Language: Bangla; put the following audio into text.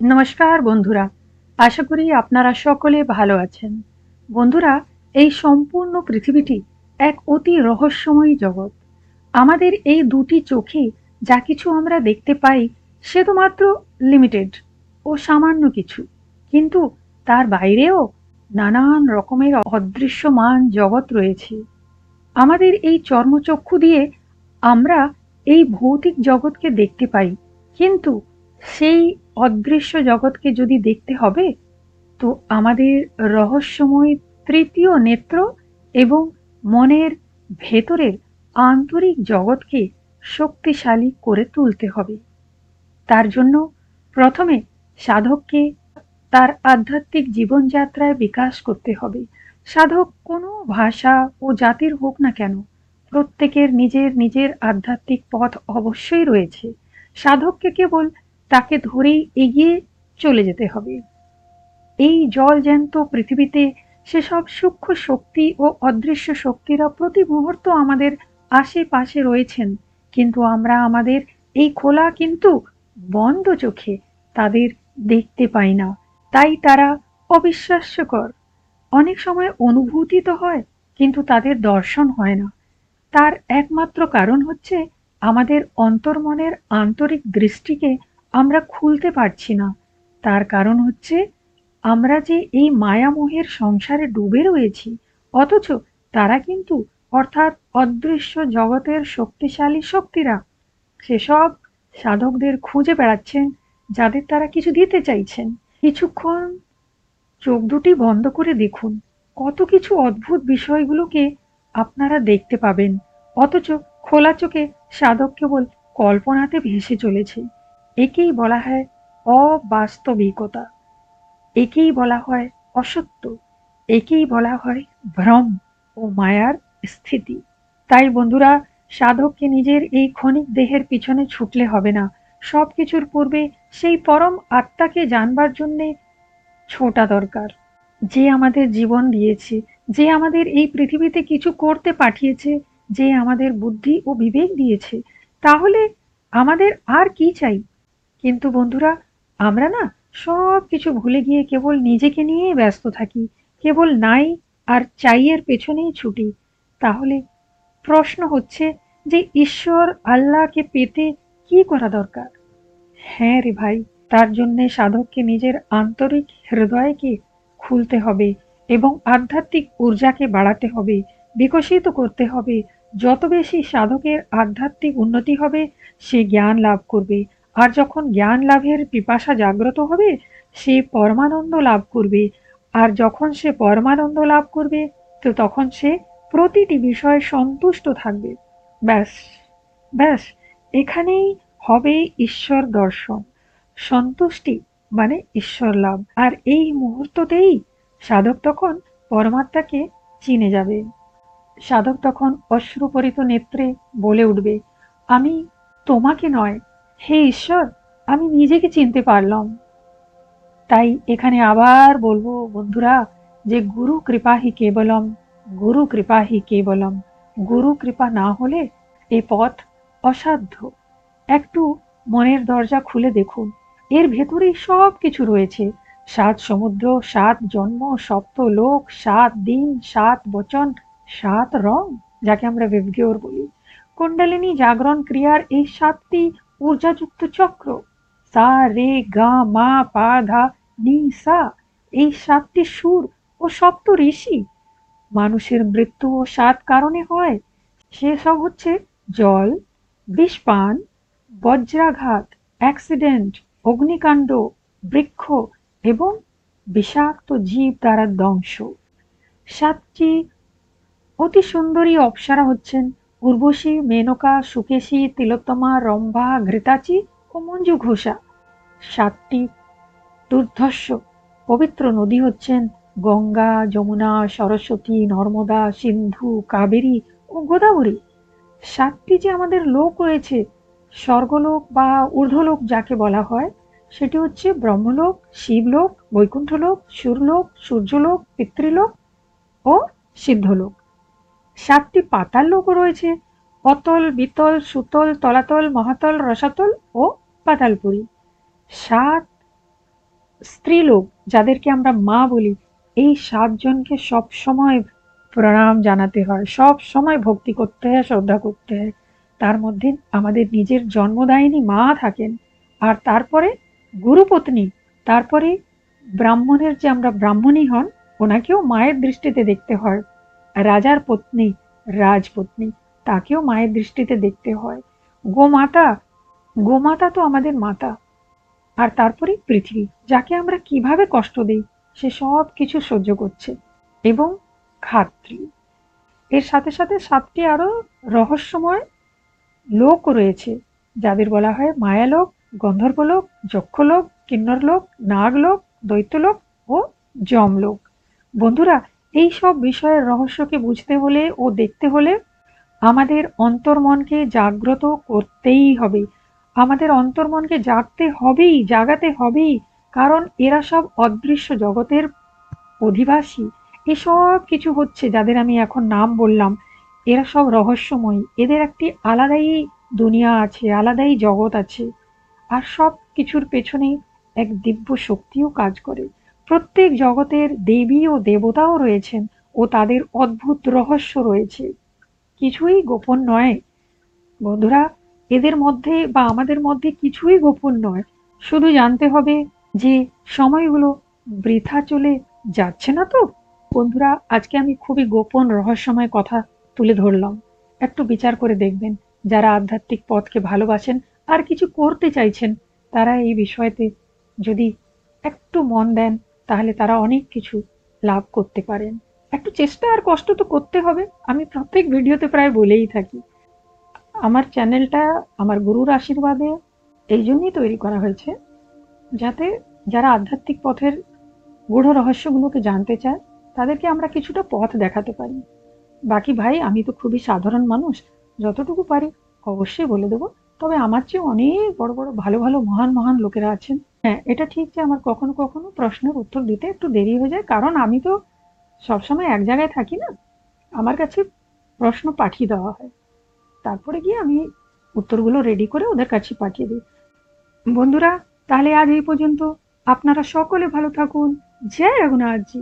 নমস্কার বন্ধুরা, আশা করি আপনারা সকলে ভালো আছেন। বন্ধুরা, এই সম্পূর্ণ পৃথিবীটি এক অতি রহস্যময়ী জগৎ। আমাদের এই দুটি চোখে যা কিছু আমরা দেখতে পাই, সে তো মাত্র লিমিটেড ও সামান্য কিছু। কিন্তু তার বাইরেও নানান রকমের অদৃশ্যমান জগৎ রয়েছে। আমাদের এই চর্মচক্ষু দিয়ে আমরা এই ভৌতিক জগৎকে দেখতে পাই, কিন্তু সেই অদৃশ্য জগৎকে যদি দেখতে হবে, তো আমাদের রহস্যময় তৃতীয় নেত্র এবং মনের ভেতরের আন্তরিক জগৎকে শক্তিশালী করে তুলতে হবে। তার জন্য প্রথমে সাধককে তার আধ্যাত্মিক জীবনযাত্রায় বিকাশ করতে হবে। সাধক কোনো ভাষা ও জাতির হোক না কেন, প্রত্যেকের নিজের নিজের আধ্যাত্মিক পথ অবশ্যই রয়েছে। সাধককে কেবল তাকে ধরেই এগিয়ে চলে যেতে হবে। এই জল জ্যান্ত পৃথিবীতে সেসব সূক্ষ্ম শক্তি ও অদৃশ্য শক্তিরা প্রতি মুহূর্ত আমাদের আশেপাশে রয়েছেন। কিন্তু আমরা আমাদের এই খোলা কিন্তু বন্ধ চোখে তাদের দেখতে পাই না। তাই তারা অবিশ্বাস্যকর। অনেক সময় অনুভূতি তো হয়, কিন্তু তাদের দর্শন হয় না। তার একমাত্র কারণ হচ্ছে আমাদের অন্তর্মনের আন্তরিক দৃষ্টিকে আমরা খুলতে পারছি না। তার কারণ হচ্ছে, আমরা যে এই মায়ামোহের সংসারে ডুবে রয়েছি, অথচ তারা কিন্তু অর্থাৎ অদৃশ্য জগতের শক্তিশালী শক্তিরা। সেসব সাধকদের খুঁজে বেড়াচ্ছেন, যাদের তারা কিছু দিতে চাইছেন। কিছুক্ষণ চোখ দুটি বন্ধ করে দেখুন। কত কিছু অদ্ভুত বিষয়গুলোকে আপনারা দেখতে পাবেন, অথচ খোলা চোখে সাধক কেবল কল্পনাতে ভেসে চলেছে। একেই বলা হয় অবাস্তবিকতা। একেই বলা হয় অসত্য। একেই বলা হয় ভ্রম ও মায়ার স্থিতি। তাই বন্ধুরা, সাধককে নিজের এই ক্ষণিক দেহের পিছনে ছুটলে হবে না। সব কিছুর পূর্বে সেই পরম আত্মাকে জানবার জন্যে ছোটা দরকার। যে আমাদের জীবন দিয়েছে, যে আমাদের এই পৃথিবীতে কিছু করতে পাঠিয়েছে, যে আমাদের বুদ্ধি ও বিবেক দিয়েছে, তাহলে আমাদের আর কি চাই? কিন্তু বন্ধুরা, আমরা না সব কিছু ভুলে গিয়ে কেবল নিজেকে নিয়েই ব্যস্ত থাকি, কেবল নাই আর চাইয়ের পেছনেই ছুটি। তাহলে প্রশ্ন হচ্ছে যে ঈশ্বর আল্লাহকে পেতে কি করা দরকার? হ্যাঁ রে ভাই, তার জন্যে সাধককে নিজের আন্তরিক হৃদয়কে খুলতে হবে এবং আধ্যাত্মিক ঊর্জাকে বাড়াতে হবে, বিকশিত করতে হবে। যত বেশি সাধকের আধ্যাত্মিক উন্নতি হবে, সে জ্ঞান লাভ করবে। আর যখন জ্ঞান লাভের পিপাসা জাগ্রত হবে, সে পরমানন্দ লাভ করবে। আর যখন সে পরমানন্দ লাভ করবে, তো তখন সে প্রতিটি বিষয়ে সন্তুষ্ট থাকবে। ব্যাস ব্যাস, এখানেই হবে ঈশ্বর দর্শন। সন্তুষ্টি মানে ঈশ্বর লাভ। আর এই মুহূর্ততেই সাধক তখন পরমাত্মাকে চিনে যাবে। সাধক তখন অশ্রুপরিত নেত্রে বলে উঠবে, আমি তোমাকে নয় হে ঈশ্বর, আমি নিজেকে চিনতে পারলাম। তাই এখানে আবার বলব, বন্ধুরা, যে গুরু কৃপা হি কেবলম, গুরু কৃপা হি কেবলম। গুরু কৃপা না হলে এ পথ অসাধ্য। একটু মনের দরজা খুলে দেখুন। এর ভেতরেই সব কিছু রয়েছে। সাত সমুদ্র, সাত জন্ম, সপ্ত লোক, সাত দিন, সাত বচন, সাত রং, যাকে আমরা বিভগেওর বলি। কুণ্ডলিনী জাগরণ ক্রিয়ার এই সাতটি ঊর্জাযুক্ত চক্র। সা, রে, গা, মা, পা, ধা, নি, সা, এই সাতটি সুর ও সপ্ত ঋষি। মানুষের মৃত্যু ও সাত কারণে হয়। সেসব হচ্ছে জল, বিষপান, বজ্রাঘাত, অ্যাক্সিডেন্ট, অগ্নিকাণ্ড, বৃক্ষ এবং বিষাক্ত জীব দ্বারা ধ্বংস। সাতটি অতি সুন্দরী অপ্সরা হচ্ছেন উর্বশী, মেনকা, সুকেশী, তিলোত্তমা, রম্ভা, ঘৃতাচি ও মঞ্জু ঘোষা। সাতটি দুর্ধর্ষ পবিত্র নদী হচ্ছেন গঙ্গা, যমুনা, সরস্বতী, নর্মদা, সিন্ধু, কাবেরী ও গোদাবরী। সাতটি যে আমাদের লোক রয়েছে, স্বর্গলোক বা ঊর্ধ্বলোক যাকে বলা হয়, সেটি হচ্ছে ব্রহ্মলোক, শিবলোক, বৈকুণ্ঠলোক, সুরলোক, সূর্যলোক, পিতৃলোক ও সিদ্ধলোক। সাতটি পাতাল লোকও রয়েছে। অতল বিতল, সুতল, তলাতল, মহাতল, রসাতল ও পাতালপুরী। সাত স্ত্রীলোক, যাদেরকে আমরা মা বলি, এই সাতজনকে সব সময় প্রণাম জানাতে হয় সব সময় ভক্তি করতে হয়, শ্রদ্ধা করতে হয়। তার মধ্যে আমাদের নিজের জন্মদায়িনী মা থাকেন, আর তারপরে গুরুপত্নী, তারপরে ব্রাহ্মণের যে আমরা ব্রাহ্মণী হন, ওনাকেও মায়ের দৃষ্টিতে দেখতে হয়। রাজার পত্নী, রাজপত্নী, তাকেও মায়ের দৃষ্টিতে দেখতে হয়। গোমাতা গোমাতা তো আমাদের মাতা। আর তারপরে পৃথিবী, যাকে আমরা কীভাবে কষ্ট দিই, সে সব কিছু সহ্য করছে। এবং খাত্রী। এর সাথে সাথে সাতটি আরও রহস্যময় লোক রয়েছে, যাদের বলা হয় মায়ালোক, গন্ধর্বলোক, যক্ষলোক, কিন্নরলোক, নাগলোক, দৈত্যলোক ও যমলোক। বন্ধুরা এই সব বিষয়ের রহস্যকে বুঝতে হলে ও দেখতে হলে আমাদের অন্তর্মনকে জাগ্রত করতেই হবে। আমাদের অন্তর্মনকে জাগতে হবেই, জাগাতে হবেই, কারণ এরা সব অদৃশ্য জগতের অধিবাসী। এসব কিছু হচ্ছে যাদের আমি এখন নাম বললাম। এরা সব রহস্যময়ী। এদের একটি আলাদাই দুনিয়া আছে, আলাদাই জগৎ আছে। আর সব কিছুর পেছনে এক দিব্য শক্তিও কাজ করে। প্রত্যেক জগতের দেবী ও দেবতাও রয়েছেন ও তাদের অদ্ভুত রহস্য রয়েছে। কিছুই গোপন নয়। বন্ধুরা, এদের মধ্যে বা আমাদের মধ্যে কিছুই গোপন নয়। শুধু জানতে হবে যে সময়গুলো বৃথা চলে যাচ্ছে না তো? বন্ধুরা, আজকে আমি খুবই গোপন রহস্যময় কথা তুলে ধরলাম। একটু বিচার করে দেখবেন, যারা আধ্যাত্মিক পথকে ভালোবাসেন আর কিছু করতে চাইছেন, তারা এই বিষয়তে যদি একটু মন দেন তাহলে তারা অনেক কিছু লাভ করতে পারেন। একটু চেষ্টা আর কষ্ট তো করতে হবে। আমি প্রত্যেক ভিডিওতে প্রায় বলেই থাকি। আমার চ্যানেলটা আমার গুরুর আশীর্বাদে এই জন্যই তৈরি করা হয়েছে, যাতে যারা আধ্যাত্মিক পথের গূঢ় রহস্যগুলোকে জানতে চায়, তাদেরকে আমরা কিছুটা পথ দেখাতে পারি। বাকি ভাই, আমি তো খুবই সাধারণ মানুষ, যতটুকু পারি অবশ্যই বলে দেবো। তবে আমার চেয়ে অনেক বড় বড়, ভালো ভালো, মহান মহান লোকেরা আছেন। হ্যাঁ এটা ঠিক যে আমার কখনো কখনো প্রশ্নের উত্তর দিতে একটু দেরি হয়ে যায়। কারণ আমি তো সবসময় এক জায়গায় থাকি না। আমার কাছে প্রশ্ন পাঠিয়ে দেওয়া হয়। তারপরে গিয়ে আমি উত্তরগুলো রেডি করে ওদের কাছে পাঠিয়ে দিই। বন্ধুরা, তাহলে আজ এই পর্যন্ত। আপনারা সকলে ভালো থাকুন। জয় রঘুনাথজি।